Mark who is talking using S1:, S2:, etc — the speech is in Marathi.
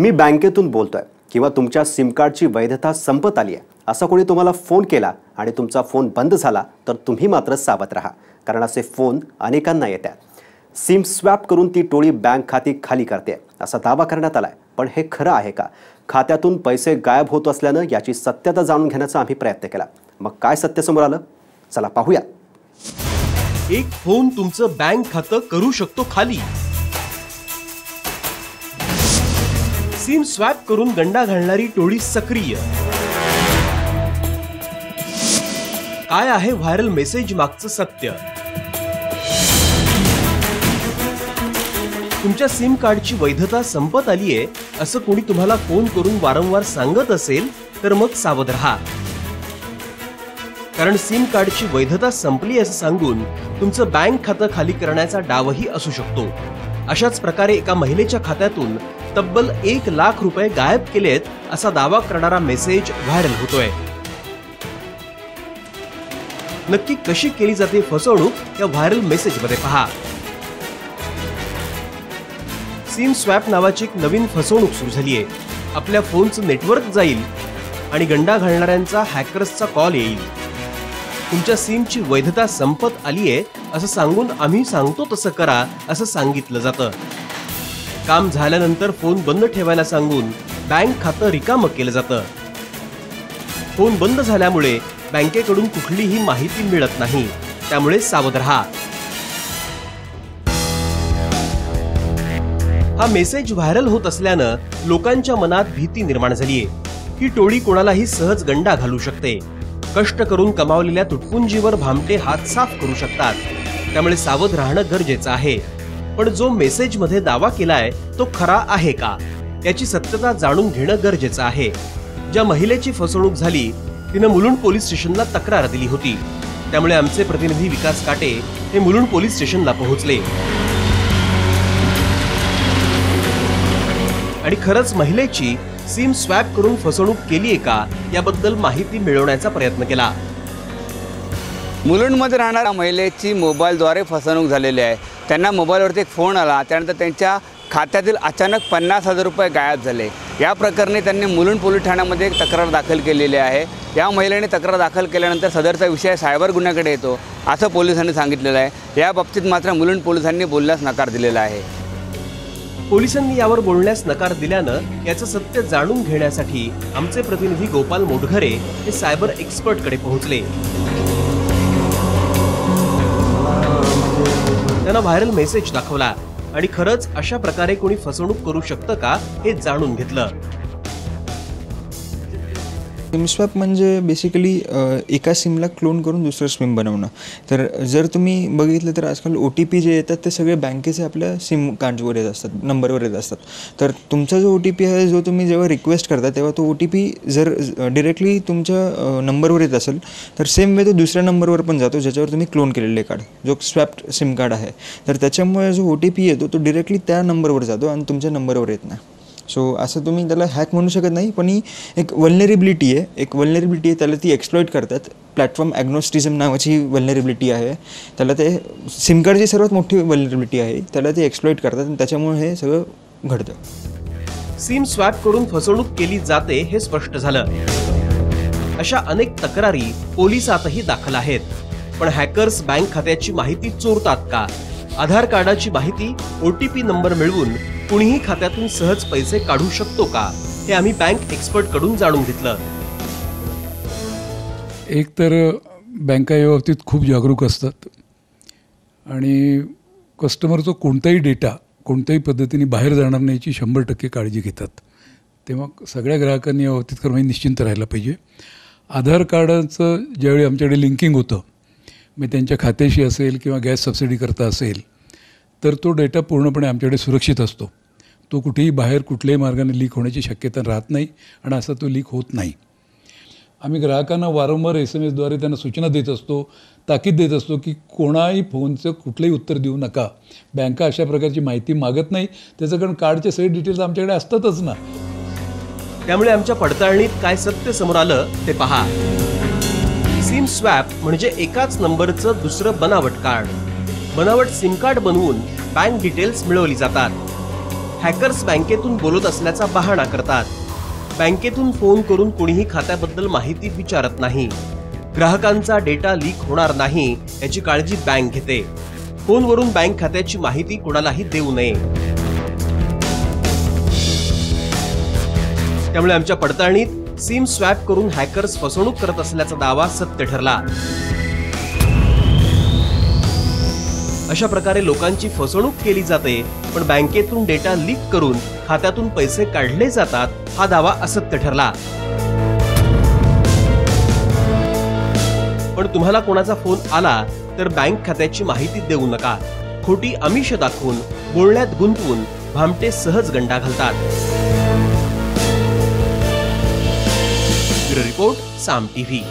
S1: मी बँकेतून बोलतोय किंवा तुमच्या सिम कार्डची वैधता संपत आली आहे असा कोणी तुम्हाला फोन केला आणि तुमचा फोन बंद झाला तर तुम्ही मात्र सावध राहा कारण असे फोन अनेकांना येत सिम स्वॅप करून ती टोळी बँक खाती खाली करते असा दावा करण्यात आलाय. पण हे खरं आहे का? खात्यातून पैसे गायब होत असल्यानं याची सत्यता जाणून घेण्याचा आम्ही प्रयत्न केला. मग काय सत्य समोर आलं? चला पाहूया.
S2: एक फोन तुमचं बँक खातं करू शकतो खाली. सिम स्वॅप करून गंडा घालणारी टोळी सक्रिय. काय आहे व्हायरल मेसेज मागचं सत्य? तुमच्या सिम कार्डची वैधता संपत आलीये असं कोणी तुम्हाला फोन करून वारंवार सांगत असेल तर मग सावध राहा. कारण सिम कार्डची वैधता संपली असं सांगून तुमचं बँक खातं खाली करण्याचा डावही असू शकतो. अशाच प्रकारे एका महिलेच्या खात्यातून तब्बल एक लाख रुपये गायब केलेत असा दावा करणारा मेसेज व्हायरल होतोय. नक्की कशी केली जाते फसवणूक या व्हायरल मेसेजमध्ये पहा. सिम स्वॅप नावाची एक नवीन फसवणूक सुरू झाली आहे आपल्या फोनचं नेटवर्क जाईल आणि गंडा घालणाऱ्यांचा हॅकर्सचा कॉल येईल. तुमच्या सिमची वैधता संपत आली आहे असं सांगून आम्ही सांगतो तसं करा असं सांगितलं जातं. काम झाल्यानंतर फोन बंद ठेवायला सांगून बँक खातं रिकामं केलं जातं. फोन बंद झाल्यामुळे बँकेकडून कुठलीही माहिती मिळत नाही. त्यामुळे सावध राहा. हा मेसेज व्हायरल होत असल्यानं लोकांच्या मनात भीती निर्माण झालीये. ही टोळी कोणालाही सहज गंडा घालू शकते. कष्ट करून कमावलेल्या तुटपुंजीवर भामटे हात साफ करू शकतात. त्यामुळे सावध राहणं गरजेचं आहे. पण जो मेसेजमध्ये दावा केलाय तो खरा आहे का? याची सत्यता जाणून घेणं गरजेचं आहे. ज्या महिलेची फसवणूक झाली तिनं मुलुंड पोलीस स्टेशनला तक्रार दिली होती. त्यामुळे आमचे प्रतिनिधी विकास काटे हे मुलुंड पोलीस स्टेशनला पोहोचले. आणि खरंच महिलेची सिम स्वॅप करून फसवणूक केली आहे का? याबद्दल माहिती मिळवण्याचा प्रयत्न केला.
S3: मुलुंडमध्ये राहणाऱ्या महिलेची मोबाईलद्वारे फसवणूक झालेली आहे. त्यांना मोबाईलवरती एक फोन आला. त्यानंतर त्यांच्या खात्यातील अचानक पन्नास हजार रुपये गायब झाले. या प्रकरणी त्यांनी मुलुंड पोलीस ठाण्यामध्ये एक तक्रार दाखल केलेली आहे. या महिलेने तक्रार दाखल केल्यानंतर सदरचा विषय सायबर गुन्ह्याकडे येतो असं पोलिसांनी सांगितलेलं आहे. या बाबतीत मात्र मुलुंड पोलिसांनी बोलण्यास नकार दिलेला आहे.
S2: पोलिसांनी यावर बोलण्यास नकार दिल्यानं याचं सत्य जाणून घेण्यासाठी आमचे प्रतिनिधी गोपाल मोटघरे हे सायबर एक्सपर्टकडे पोहोचले. त्यांना व्हायरल मेसेज दाखवला. आणि खरंच अशा प्रकारे कोणी फसवणूक करू शकतं का हे जाणून घेतलं.
S4: सिम स्वॅप म्हणजे बेसिकली एका सिमला क्लोन करून दुसरं सिम बनवणं. तर जर तुम्ही बघितलं तर आजकाल ओ टी पी जे येतात ते सगळे बँकेचे आपल्या सिम कार्डवर येत असतात नंबरवर येत असतात. तर तुमचा जो ओ टी पी आहे जो तुम्ही जेव्हा रिक्वेस्ट करता तेव्हा तो ओ टी पी जर डिरेक्टली तुमच्या नंबरवर येत असेल तर सेम वे तो दुसऱ्या नंबरवर पण जातो ज्याच्यावर तुम्ही क्लोन केलेले कार्ड जो स्वॅप्ड सिम कार्ड आहे. तर त्याच्यामुळे जो ओ टी पी येतो तो डिरेक्टली त्या नंबरवर जातो आणि तुमच्या नंबरवर येत नाही. सो असं तुम्ही त्याला हॅक म्हणू शकत नाही पण ही एक वल्नरेबिलिटी आहे. एक वल्नरेबिलिटी आहे त्याला ती एक्सप्लॉइट करतात. प्लॅटफॉर्म ॲग्नोस्टिझम नावाची वल्नरेबिलिटी आहे. त्याला ते सिम कार्डची सर्वात मोठी वल्नरेबिलिटी आहे. त्याला ते एक्सप्लॉइट करतात आणि त्याच्यामुळे हे सगळं घडतं.
S2: सिम स्वॅप करून फसवणूक केली जाते हे स्पष्ट झालं. अशा अनेक तक्रारी पोलिसातही दाखल आहेत. पण हॅकर्स बँक खात्याची माहिती चोरतात का? आधार कार्डाची माहिती ओ टी पी नंबर मिळवून कुणीही खात्यातून सहज पैसे काढू शकतो का? हे आम्ही बँक एक्सपर्टकडून जाणून घेतलं.
S5: एक तर बँका या बाबतीत खूप जागरूक असतात. आणि कस्टमरचा कोणताही डेटा कोणत्याही पद्धतीने बाहेर जाणार नाही याची शंभर टक्के काळजी घेतात. तेव्हा सगळ्या ग्राहकांनी या बाबतीत खरं म्हणजे निश्चिंत राहायला पाहिजे. आधार कार्डाचं ज्यावेळी आमच्याकडे लिंकिंग होतं मग त्यांच्या खात्याशी असेल किंवा गॅस सबसिडी करता असेल तर तो डेटा पूर्णपणे आमच्याकडे सुरक्षित असतो. तो कुठेही बाहेर कुठल्याही मार्गाने लीक होण्याची शक्यता राहत नाही आणि असा तो लीक होत नाही. आम्ही ग्राहकांना वारंवार एस एम एसद्वारे त्यांना सूचना देत असतो ताकीद देत असतो की कोणाही फोनचं कुठलंही उत्तर देऊ नका. बँका अशा प्रकारची माहिती मागत नाही. त्याचं कारण कार्डचे सगळे डिटेल्स आमच्याकडे असतातच ना.
S2: त्यामुळे आमच्या पडताळणीत काय सत्य समोर आलं ते पहा. सिम स्वॅप म्हणजे एकाच नंबरचं दुसरं बनावट कार्ड. बनावट सिम कार्ड बनवून बँक डिटेल्स मिळवली जातात. हॅकर्स बँकेतून बोलत असल्याचा बहाणा करतात. बँकेतून फोन करून कोणीही खात्याबद्दल माहिती विचारत नाही. ग्राहकांचा डेटा लीक होणार नाही याची काळजी बँक घेते. फोनवरून बँक खात्याची माहिती कोणालाही देऊ नये. त्यामुळे आमच्या पडताळणीत सिम स्वॅप करून हॅकर्स फसवणूक करत असल्याचा दावा सत्य ठरला. अशा प्रकारे लोकांची फसवणूक केली जाते पण बँकेतून डेटा लीक करून खात्यातून पैसे काढले जातात हा दावा असत्य ठरला. पण तुम्हाला कोणाचा फोन आला तर बँक खात्याची माहिती देऊ नका. खोटी आमिष दाखवून बोलण्यात गुंतवून भामटे सहज गंडा घालतात. Report Saam TV.